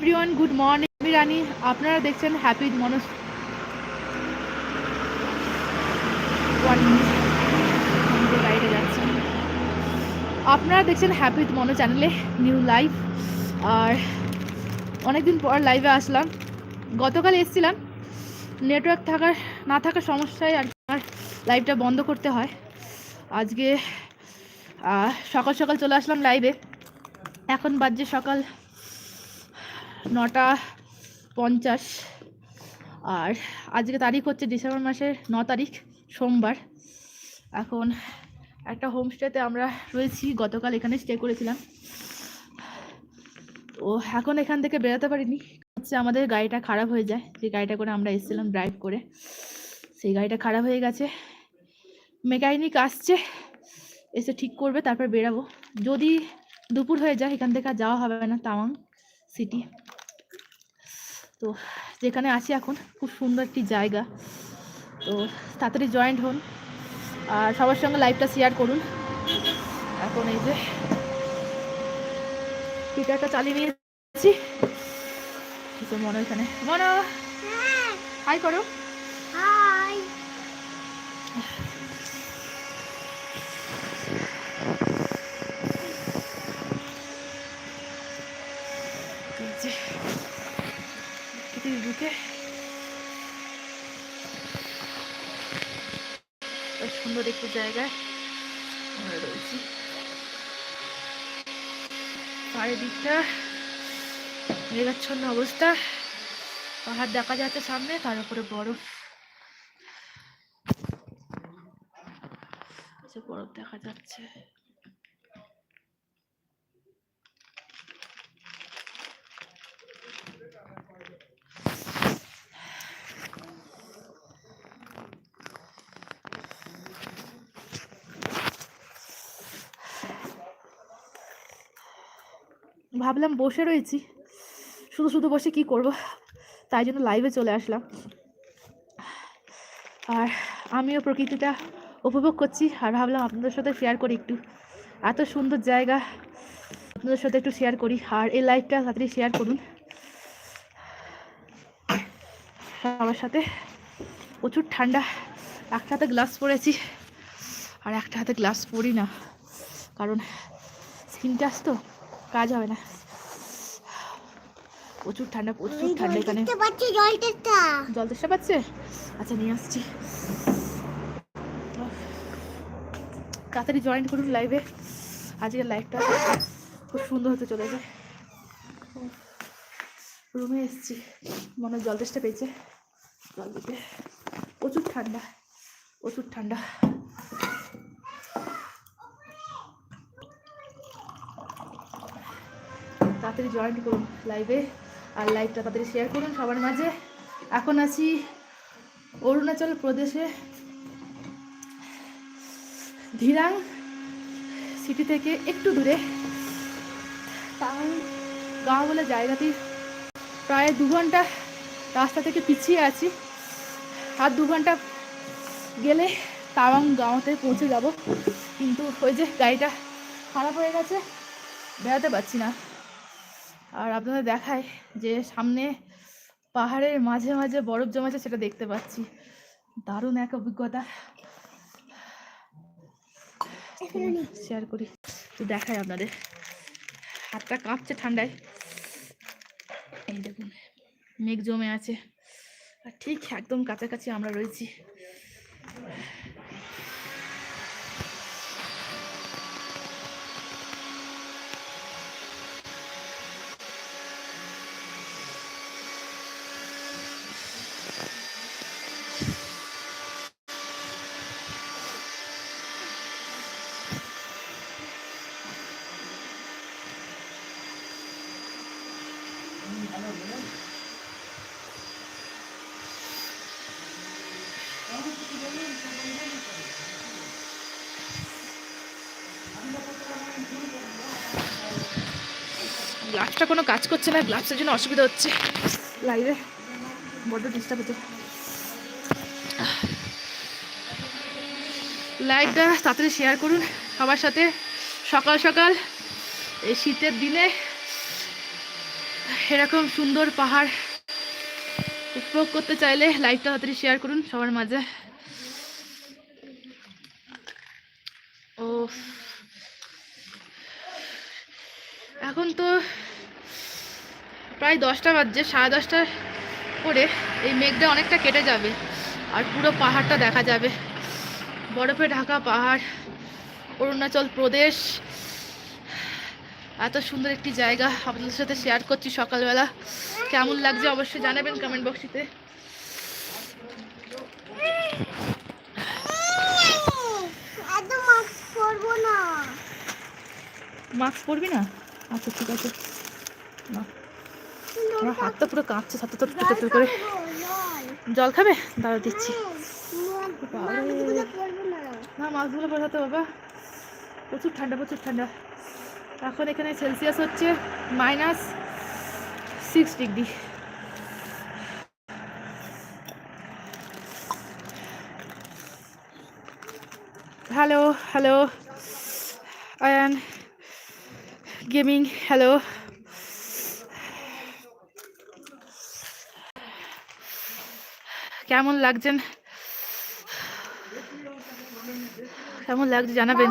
Everyone, good morning. আমি রানী, আপনারা দেখছেন হ্যাপি যাচ্ছে। আপনারা দেখছেন হ্যাপি মনো চ্যানেলে নিউ লাইভ আর অনেকদিন পর লাইভে আসলাম। গতকাল এসেছিলাম। নেটওয়ার্ক থাকার না থাকার সমস্যায় আর আমার লাইভটা বন্ধ করতে হয়। আজকে সকাল সকাল চলে আসলাম লাইভে এখন বাজছে সকাল নটা পঞ্চাশ। আর আজকে তারিখ হচ্ছে ডিসেম্বর মাসের ন তারিখ, সোমবার। এখন একটা হোমস্টেতে আমরা রয়েছি, গতকাল এখানে স্টে করেছিলাম। ও এখন এখান থেকে বেরোতে পারিনি। হচ্ছে আমাদের গাড়িটা খারাপ হয়ে যায়, যে গাড়িটা করে আমরা এসেছিলাম ড্রাইভ করে। সেই গাড়িটা খারাপ হয়ে গেছে। মেকানিক আসছে, এসে ঠিক করবে, তারপর বেরাবো। যদি দুপুর হয়ে যায়, এখান থেকে যাওয়া হবে না, তাওয়াং সিটি তো যেখানে আছি এখন খুব সুন্দর একটি জায়গা। তো তাড়াতাড়ি জয়েন্ট হন। আর সবার সঙ্গে লাইভটা শেয়ার করুন। এখন এই যে পিটারটা চালিয়ে নিয়েছি। মনে ওইখানে মনে! হাই করো হাই এই যে ঢুকে বেশ সুন্দর একটু জায়গায় আমরা রয়েছি। চারিদিকটা মেঘাচ্ছন্ন অবস্থা। পাহাড় দেখা যাচ্ছে সামনে, তার উপরে বরফ। যে বরফ দেখা যাচ্ছে। ভাবলাম বসে রয়েছি। শুধু শুধু বসে কি করব? তাই জন্য লাইভে চলে আসলাম। আর আমিও প্রকৃতিটা উপভোগ করছি। আর ভাবলাম আপনাদের সাথে শেয়ার করি একটু। এত সুন্দর জায়গা। আপনাদের সাথে একটু শেয়ার করি। আর এই লাইভটা তাড়াতাড়ি শেয়ার করুন। সবার সাথে প্রচুর ঠান্ডা। একটা হাতে গ্লাস পরেছি। আর একটা হাতে গ্লাস পরি না। কারণ স্কিন টাচ তো। কাজ হবে না। প্রচুর ঠান্ডা প্রচুর ঠান্ডা এখানে। পাচ্ছি জল তেষ্টা পাচ্ছে? আচ্ছা নিয়ে আসছি। তাড়াতাড়ি জয়েন করুন লাইভে আজকের লাইভটা খুব সুন্দর হতে চলেছে। রুমে এসেছি। মনে হয় জল তেষ্টা পেয়েছে। জল দিতে। প্রচুর ঠান্ডা প্রচুর ঠান্ডা। তাড়াতাড়ি জয়েন করুন লাইভে আর লাইভটা তাড়াতাড়ি শেয়ার করুন সবার মাঝে। এখন আছি অরুণাচল প্রদেশে। ধীরাং সিটি থেকে একটু দূরে। তাও গাঁও বলে জায়গাটি প্রায় দু ঘণ্টা রাস্তা থেকে পিছিয়ে আছি। আর দু ঘণ্টা গেলে তাওয়াং গাঁওতে পৌঁছে যাব। কিন্তু ওই যে গাড়িটা খারাপ হয়ে গেছে, বেড়াতে পারছি না। আর আপনাদের দেখায় যে সামনে পাহাড়ের মাঝে মাঝে বরফ জমেছে সেটা দেখতে পাচ্ছি। দারুণ এক অভিজ্ঞতা। শেয়ার করি। তো দেখাই আপনাদের। হাতটা কাঁপছে ঠান্ডায়। এই দেখুন, মেঘ জমে আছে। আর ঠিক একদম কাছাকাছি আমরা রয়েছি। গ্লাভসটা কোনো কাজ করছে না গ্লাভসের জন্য অসুবিধা হচ্ছে। লাইভে বড্ড ডিস্টার্ব হচ্ছে। লাইভটা তাড়াতাড়ি শেয়ার করুন সবার সাথে। সকাল সকাল এই শীতের দিনে এরকম সুন্দর পাহাড় উপভোগ করতে চাইলে লাইভটা তাড়াতাড়ি শেয়ার করুন সবার মাঝে। ও এখন তো প্রায় দশটা বাজছে সাড়ে দশটা করে এই মেঘটা অনেকটা কেটে যাবে আর পুরো পাহাড়টা দেখা যাবে বরফে ঢাকা পাহাড় অরুণাচল প্রদেশ এত সুন্দর একটি জায়গা আপনাদের সাথে শেয়ার করছি সকালবেলা কেমন লাগছে অবশ্যই জানাবেন কমেন্ট বক্সিতে মাস্ক পরবি না আচ্ছা ঠিক আছে। আমার হাতটা পুরো কাঁপছে সাথে তো জল করে। জল। খাবে? দাঁড়া, দিচ্ছি। না, মাছগুলো বোঝাতে বাবা। প্রচুর ঠান্ডা প্রচুর ঠান্ডা। এখন এখানে সেলসিয়াস হচ্ছে minus six degree. Hello hello. Ayan gaming hello কেমন লাগছেন কেমন লাগছে জানাবেন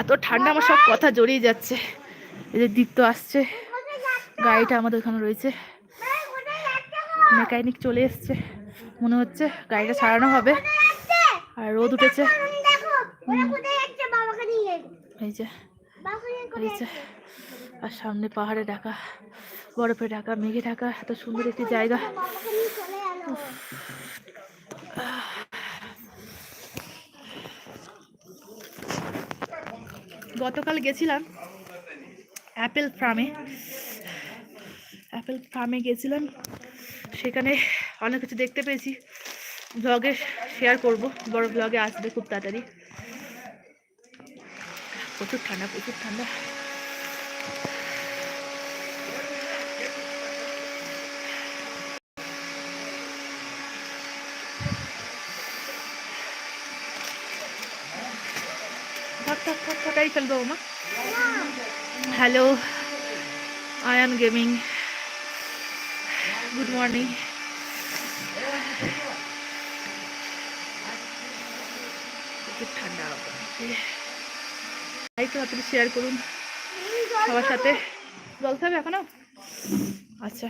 এত ঠান্ডা আমার সব কথা জড়িয়ে যাচ্ছে এই যে দীপ্ত আসছে? গাড়িটা আমাদের ওখানে রয়েছে? মেকানিক চলে এসছে মনে হচ্ছে গাড়িটা সারানো হবে? আর রোদ উঠেছে। এই যে এই যে? আর সামনে পাহাড়ে ঢাকা, বরফে ঢাকা, মেঘে ঢাকা, এত সুন্দর একটি জায়গা। গতকাল গেছিলাম অ্যাপেল ফার্মে। অ্যাপেল ফার্মে গেছিলাম। সেখানে অনেক কিছু দেখতে পেয়েছি। ব্লগে শেয়ার করব। বড় ব্লগে আসবে খুব তাড়াতাড়ি। প্রচুর ঠান্ডা প্রচুর ঠান্ডা থাক থাক থাক থাকাই ফেলব মা hello Ayan gaming good morning ঠান্ডা লাইকটা তাড়াতাড়ি শেয়ার করুন সবার সাথে। জল খাবে এখনও? আচ্ছা।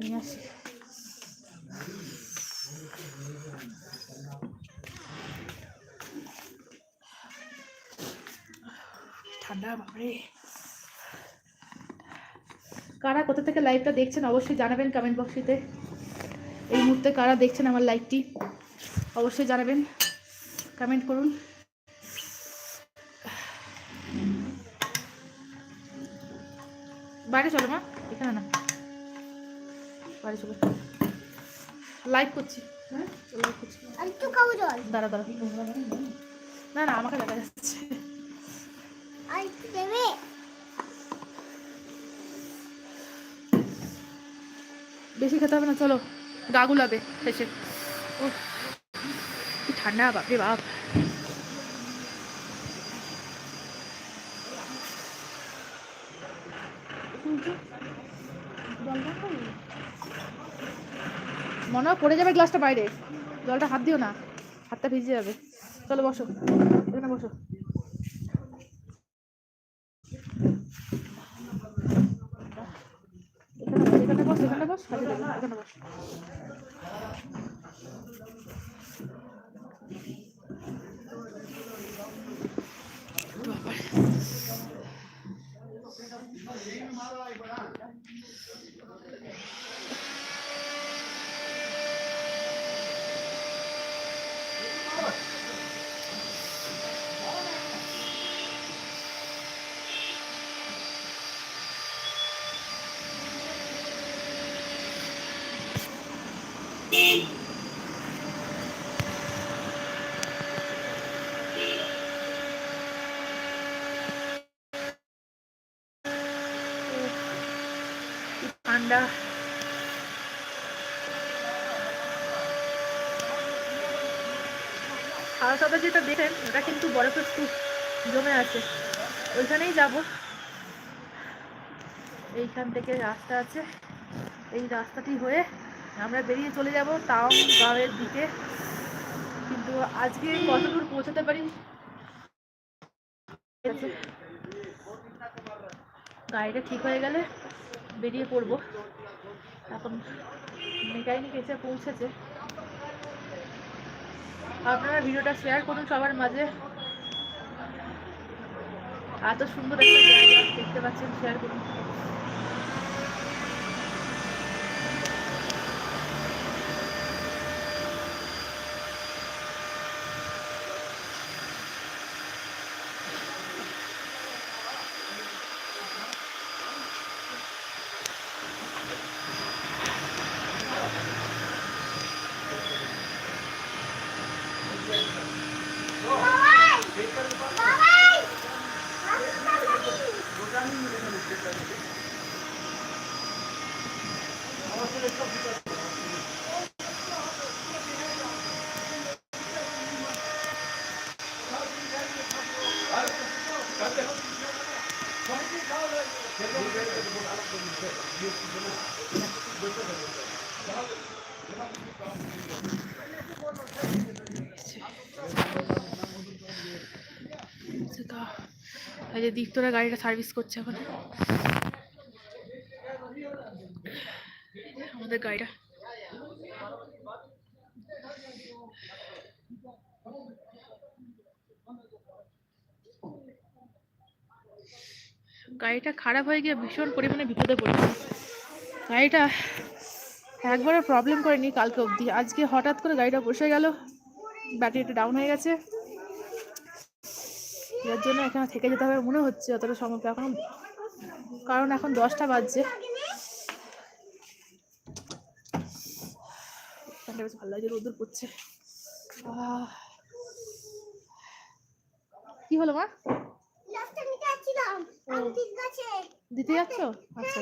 নিয়ে আসি। ঠান্ডা বাপরে। কারা কোথা থেকে লাইভটা দেখছেন অবশ্যই জানাবেন কমেন্ট বক্সিতে এই মুহূর্তে কারা দেখছেন আমার লাইভটি অবশ্যই জানাবেন। কমেন্ট করুন। বাইরে চলো মা এখানে না। বাইরে চলো। লাইভ করছি। হ্যাঁ লাইভ করছি। দাঁড়া দাঁড়া। না না আমাকে দেখা যাচ্ছে। বেশি খেতে হবে না, চলো, গা গুলাবে শেষে কি ঠান্ডা, বাপরে বাপ। মনে হয় পড়ে যাবে গ্লাসটা বাইরে। জলটা হাত দিও না, হাতটা ভিজে যাবে। চলো, বসো। এখানে বসো। এখানে বস, এখানে বস এখানে বস হাতে দেবো, ঠান্ডা সাদা যেটা দেখেন, ওটা কিন্তু বরফের স্তূপ জমে আছে। ওইখানেই যাব। এইখান থেকে রাস্তা আছে। এই রাস্তাটি হয়ে আমরা বেরিয়ে চলে যাব টাউন গাঁয়ের দিকে। কিন্তু আজকে কতদূর পৌঁছাতে পারি? গাড়িটা ঠিক হয়ে গেলে বেরিয়ে পড়ব। এখন মেকানিক এসে পৌঁছেছে। আপনারা ভিডিওটা শেয়ার করুন সবার মাঝে। এত সুন্দর একটা দেখতে পাচ্ছেন শেয়ার করুন। এই যে দীপ্তরা গাড়িটা সার্ভিস করছে এখন। আমাদের গাড়িটা। গাড়িটা খারাপ হয়ে গিয়ে ভীষণ পরিমাণে বিপদে পড়েছে। গাড়িটা একবারও প্রবলেম করেনি কালকে অবধি। আজকে হঠাৎ করে গাড়িটা বসে গেল ব্যাটারিটা ডাউন হয়ে গেছে। এর জন্য এখানে থেকে যেতে হবে মনে হচ্ছে যতটা সম্ভব। এখন, কারণ এখন দশটা বাজছে। বেশ ভালো লাগছে রোদুর পড়ছে। কি হলো মা লাস্টে নিতে আসছিলাম আমি ঠিক আছে দিতে যাচ্ছ? আচ্ছা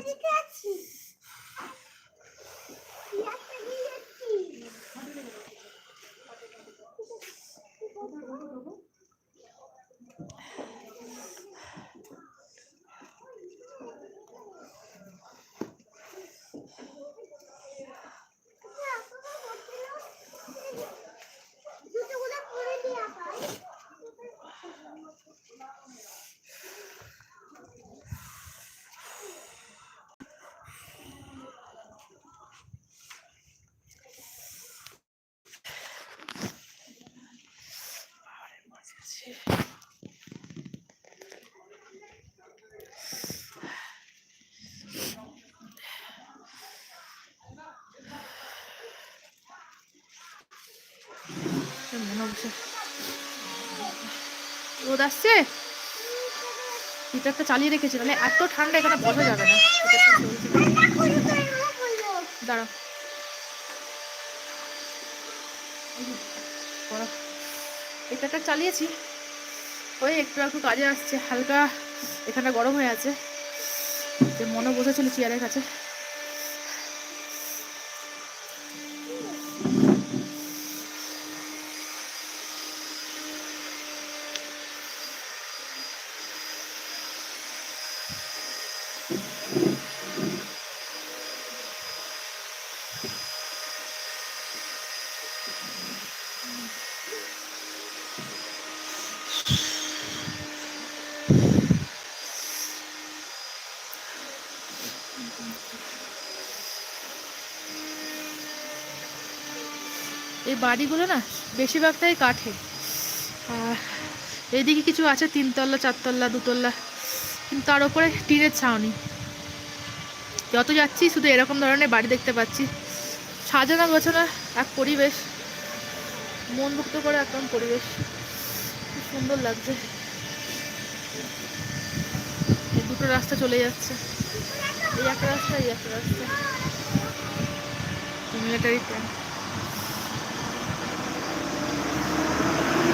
রোদ আসছে? হিটারটা চালিয়ে রেখেছি, নাহলে এত ঠান্ডা এখানে বসা যাবে না। দাঁড়াও হিটারটা চালিয়েছি। ওই একটু একটু কাজে আসছে, হালকা এখানটা গরম হয়ে আছে। যে মনে বসেছিল চেয়ারের কাছে। এই বাড়িগুলো না বেশিরভাগটাই কাঠে। আর এইদিকে কিছু আছে, তিনতলা, চারতলা, দুতলা, কিন্তু তার উপরে টিনের ছাউনি। যত যাচ্ছি, শুধু এরকম ধরনের বাড়ি দেখতে পাচ্ছি। সাজানো গোছানো এক পরিবেশ মন মুক্ত করে একদম পরিবেশ। খুব সুন্দর লাগছে। দুটো রাস্তা চলে যাচ্ছে। এই একটা রাস্তা, এই একটা রাস্তা। মিলিটারি ট্রেন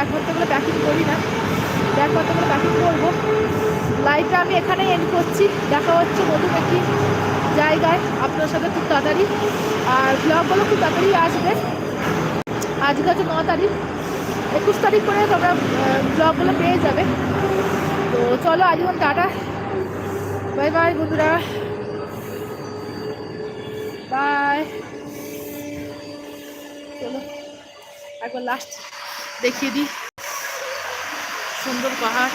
আছে ব্যাগপত্রগুলো প্যাকিং করি না। ব্যাগপত্রগুলো প্যাকিং করব। লাইভটা আমি এখানে এন্ড করছি। দেখা হচ্ছে নতুন একটি জায়গায়। আপনার সাথে খুব তাড়াতাড়ি। আর ব্লগগুলো খুব তাড়াতাড়ি আসবে। আজকে হচ্ছে ন তারিখ। একুশ তারিখ করে তোমরা ব্লগগুলো পেয়ে যাবে। তো চলো, আজ এখন টাটা। বাই বাই বন্ধুরা। বাই চলো, একবার লাস্ট দেখিয়ে দিই সুন্দর পাহাড়